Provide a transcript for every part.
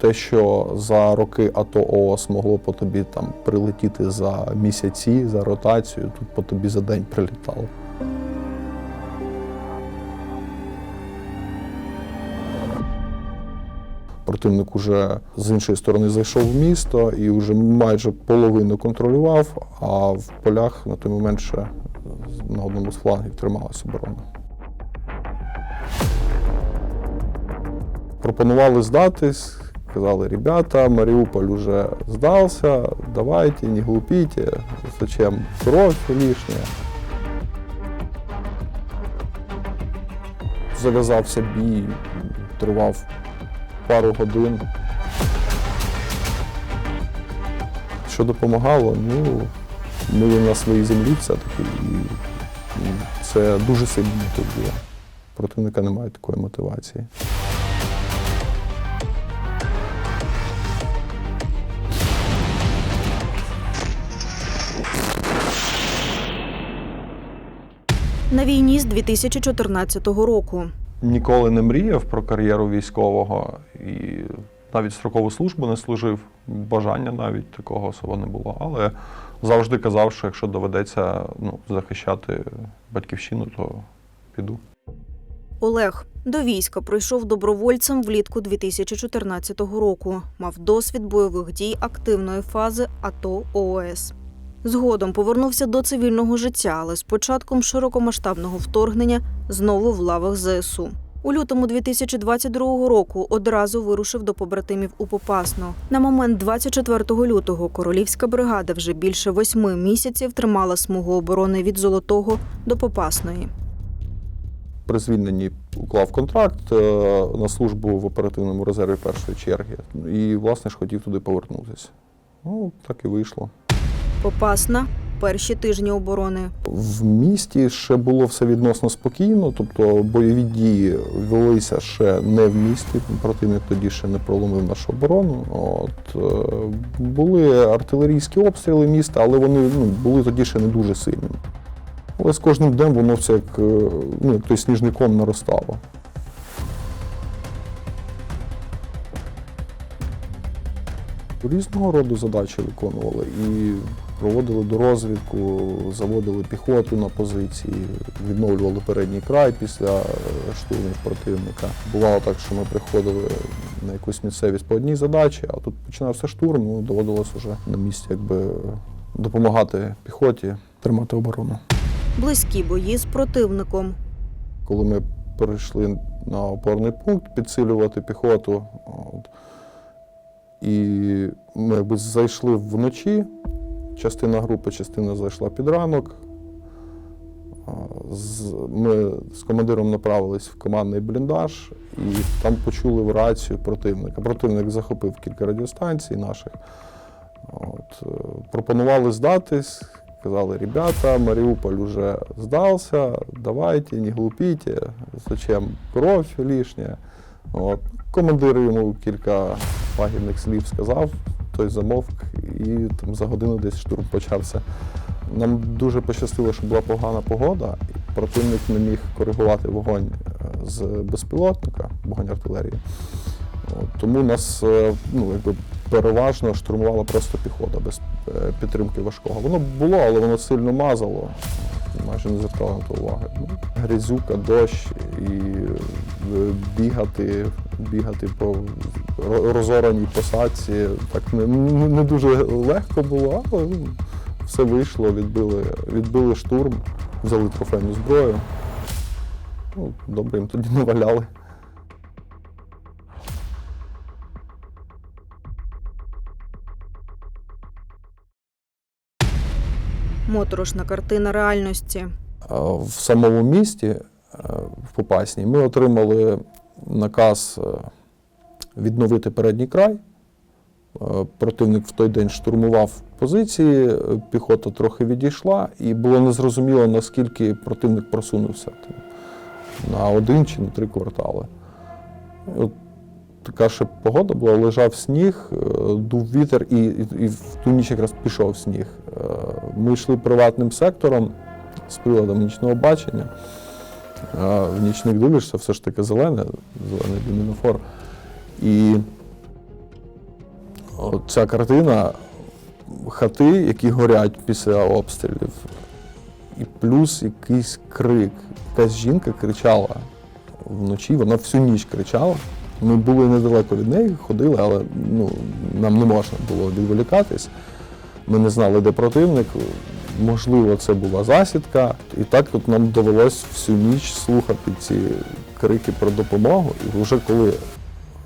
Те, що за роки АТО ООС могло по тобі там прилетіти за місяці, за ротацію, тут по тобі за день прилітало. Противник уже з іншої сторони зайшов в місто і вже майже половину контролював, а в полях на той момент ще на одному з флангів трималася оборона. Пропонували здатись, казали, ребята, Маріуполь уже здався, давайте, не глупите, зачем кровь лишня. Зав'язався бій, тривав пару годин. Що допомагало, ну, ми на своїй землі все-таки, і це дуже сильно мотивує. Противника немає такої мотивації. На війні з 2014 року. Ніколи не мріяв про кар'єру військового і навіть строкову службу не служив. Бажання навіть такого особо не було. Але завжди казав, що якщо доведеться ну, захищати батьківщину, то піду. Олег до війська прийшов добровольцем влітку 2014 року. Мав досвід бойових дій активної фази АТО ООС. Згодом повернувся до цивільного життя, але з початком широкомасштабного вторгнення знову в лавах ЗСУ. У лютому 2022 року одразу вирушив до побратимів у Попасну. На момент 24 лютого королівська бригада вже більше восьми місяців тримала смугу оборони від Золотого до Попасної. При звільненні уклав контракт е, на службу в оперативному резерві першої черги. І, власне ж, хотів туди повернутися. Ну, так і вийшло. Попасна перші тижні оборони. В місті ще було все відносно спокійно, тобто бойові дії велися ще не в місті. Противник тоді ще не проломив нашу оборону. От е, були артилерійські обстріли міста, але вони ну, були тоді ще не дуже сильні. Але з кожним днем воно все як, е, ну, той сніжником наростало. Різного роду задачі виконували і проводили дорозвідку, заводили піхоту на позиції, відновлювали передній край після е, штурмів противника. Бувало так, що ми приходили на якусь місцевість по одній задачі, а тут починався штурм, ну доводилось вже на місці якби допомагати піхоті тримати оборону. Близькі бої з противником. Коли ми перейшли на опорний пункт підсилювати піхоту, от, і ми якби зайшли вночі, частина групи, частина зайшла під ранок. Ми з командиром направились в командний бліндаж і там почули в рацію противника. Противник захопив кілька радіостанцій наших. От, е, пропонували здатись, казали, ребята, Маріуполь уже здався, давайте, не глупите, зачем кровь лишня. От. Командир йому кілька лагідних слів сказав, той замовк, і там за годину десь штурм почався. Нам дуже пощастило, що була погана погода, і противник не міг коригувати вогонь е, з безпілотника, вогонь артилерії. Тому нас е, ну, якби переважно штурмувала просто піхота без е, підтримки важкого. Воно було, але воно сильно мазало, майже не звертала уваги. Ну, грязюка, дощ і е, бігати, бігати по розораній посадці. Так не, не дуже легко було, але ну, все вийшло, відбили, відбили штурм, взяли трофейну зброю. Ну, добре їм тоді наваляли. Моторошна картина реальності. В самому місті, е, в Попасній, ми отримали наказ е, відновити передній край. Е, Противник в той день штурмував позиції, піхота трохи відійшла, і було незрозуміло, наскільки противник просунувся на один чи на три квартали. От така ще погода була, лежав сніг, дув вітер, і, і, і в ту ніч якраз пішов сніг. Ми йшли приватним сектором з приладом нічного бачення. А В нічник дивишся, все ж таки зелене, зелений люмінофор. І ця картина, хати, які горять після обстрілів, і плюс якийсь крик. Якась жінка кричала вночі, вона всю ніч кричала. Ми були недалеко від неї, ходили, але ну, нам не можна було відволікатись. Ми не знали, де противник. Можливо, це була засідка. І так от нам довелось всю ніч слухати ці крики про допомогу. І вже коли,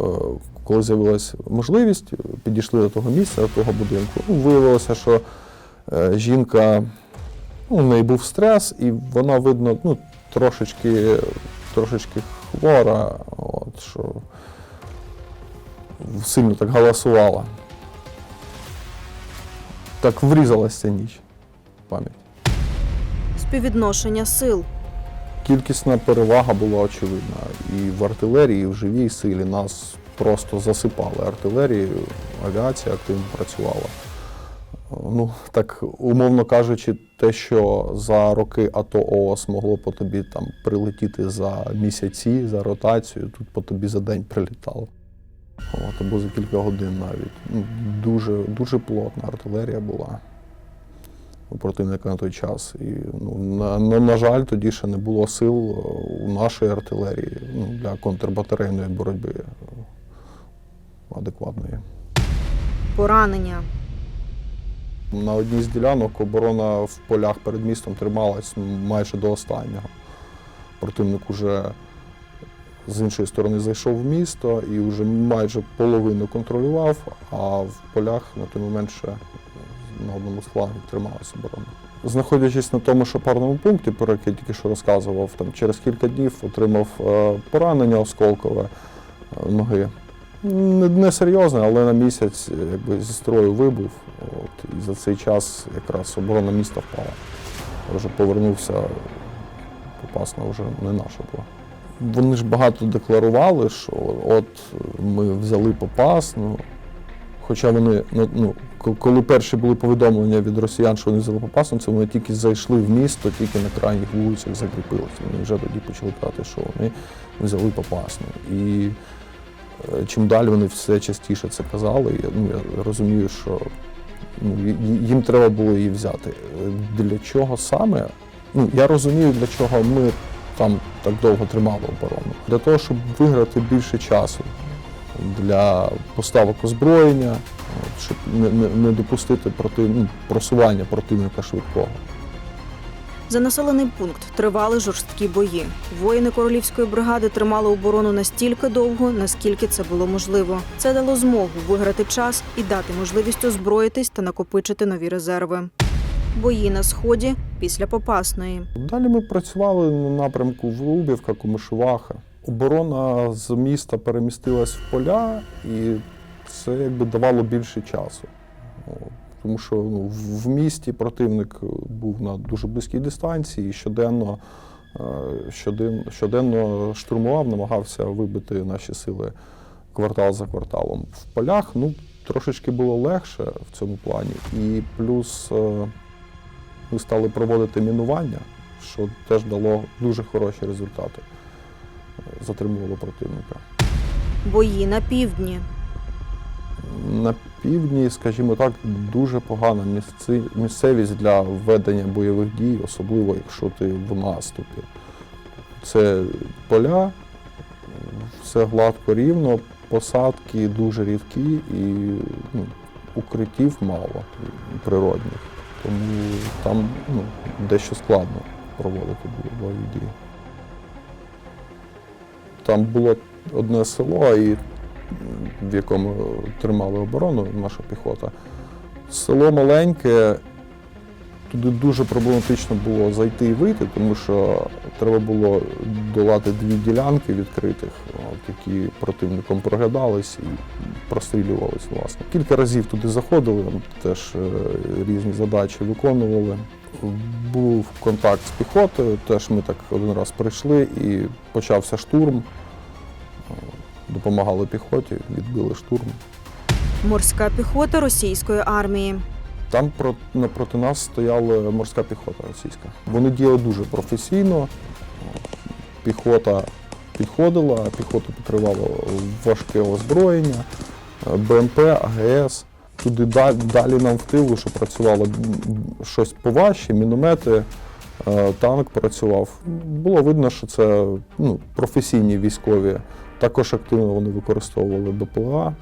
е, коли з'явилася можливість, підійшли до того місця, до того будинку. Ну, виявилося, що е, жінка, ну, у неї був стрес, і вона, видно, ну, трошечки, трошечки хвора, от, що сильно так галасувала. Так врізалася ця ніч в пам'ять. Співвідношення сил. Кількісна перевага була очевидна. І в артилерії, і в живій силі нас просто засипали артилерією, авіація активно працювала. Ну, так, умовно кажучи, те, що за роки АТО ООС могло по тобі там прилетіти за місяці, за ротацію, тут по тобі за день прилітало. От, або за кілька годин навіть. Ну, дуже, дуже плотна артилерія була у противника на той час. І, ну, на, на, на жаль, тоді ще не було сил е, у нашої артилерії ну, для контрбатарейної боротьби е, адекватної. Поранення. На одній з ділянок оборона в полях перед містом трималась майже до останнього. Противник уже з іншої сторони зайшов в місто і вже майже половину контролював, а в полях на той момент ще на одному з флангів трималася оборона. Знаходячись на тому шопарному пункті, про який тільки що розказував, там через кілька днів отримав е, поранення осколкове е, ноги. Не, не серйозне, але на місяць якби, зі строю вибув. От, і за цей час якраз оборона міста впала. Вже повернувся, Попасна вже не наша була. Вони ж багато декларували, що от ми взяли Попасну. Хоча вони, ну, ну, коли перші були повідомлення від росіян, що вони взяли Попасну, це вони тільки зайшли в місто, тільки на крайніх вулицях закріпилися. Вони вже тоді почали казати, що вони взяли Попасну. І е, чим далі вони все частіше це казали, я, ну, я розумію, що ну, їм треба було її взяти. Е, Для чого саме? Ну, я розумію, для чого ми так довго тримали оборону. Для того, щоб виграти більше часу для поставок озброєння, щоб не, допустити ну, просування противника швидкого. За населений пункт тривали жорсткі бої. Воїни королівської бригади тримали оборону настільки довго, наскільки це було можливо. Це дало змогу виграти час і дати можливість озброїтись та накопичити нові резерви. Бої на сході після Попасної. Далі ми працювали на напрямку Врубівка, Комишуваха. Оборона з міста перемістилась в поля, і це якби давало більше часу. Тому що ну, в в місті противник був на дуже близькій дистанції і щоденно, е, щоден, щоденно штурмував, намагався вибити наші сили квартал за кварталом. В полях ну, трошечки було легше в цьому плані. І плюс е, ми стали проводити мінування, що теж дало дуже хороші результати. Затримувало противника. Бої на півдні. На півдні, скажімо так, дуже погана місці- місцевість для ведення бойових дій, особливо якщо ти в наступі. Це поля, все гладко рівно, посадки дуже рідкі і ну, укриттів мало природних. Тому там ну, дещо складно проводити бо- бойові дії. Там було одне село, і в якому тримали оборону наша піхота. Село маленьке, туди дуже проблематично було зайти і вийти, тому що треба було долати дві ділянки відкритих, які противником проглядались і прострілювались, власне. Кілька разів туди заходили, теж е, різні задачі виконували. Був контакт з піхотою, теж ми так один раз прийшли і почався штурм. Допомагали піхоті, відбили штурм. Морська піхота російської армії. Там про, напроти нас стояла морська піхота російська. Вони діяли дуже професійно. Піхота підходила, піхота покривала важке озброєння. БМП, АГС. Туди далі, нам в тилу, що працювало щось поважче, міномети, е, танк працював. Було видно, що це ну, професійні військові. Також активно вони використовували БПЛА.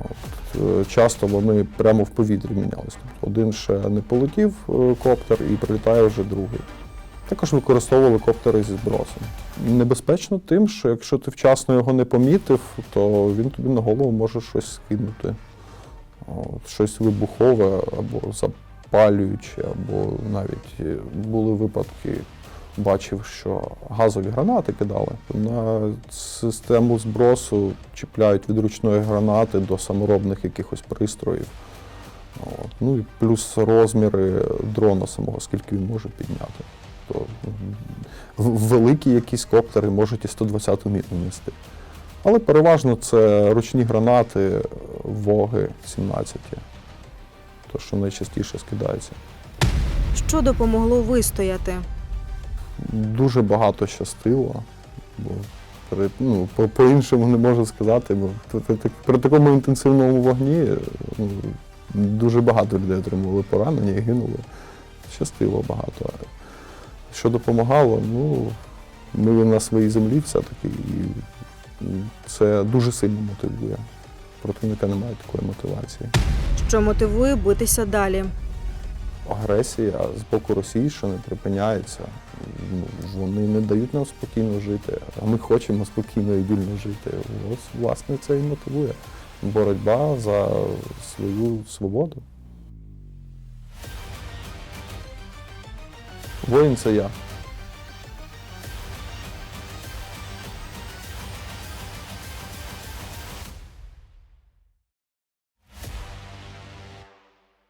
От, е, часто вони прямо в повітрі мінялись. Тобто один ще не полетів е, коптер і прилітає вже другий. Також використовували коптери зі збросом. Небезпечно тим, що якщо ти вчасно його не помітив, то він тобі на голову може щось скинути. От, щось вибухове або запалююче, або навіть були випадки, бачив, що газові гранати кидали. На систему збросу чіпляють від ручної гранати до саморобних якихось пристроїв. От. Ну і плюс розміри дрона самого, скільки він може підняти. То великі якісь коптери можуть і 120 міну нести. Але переважно це ручні гранати, воги 17, то що найчастіше скидається. Що допомогло вистояти? Дуже багато щастило, бо при, ну, по- по-іншому не можу сказати, бо при, при, при такому інтенсивному вогні ну, дуже багато людей отримували поранення і гинули. Щастило багато. Що допомагало, ну, ми на своїй землі все-таки, і це дуже сильно мотивує. Противника немає такої мотивації. Що мотивує битися далі? агресія з боку Росії, що не припиняється. Ну, Вони не дають нам спокійно жити, а ми хочемо спокійно і вільно жити. Ось, власне, це і мотивує. Боротьба за свою свободу. Воїн це я.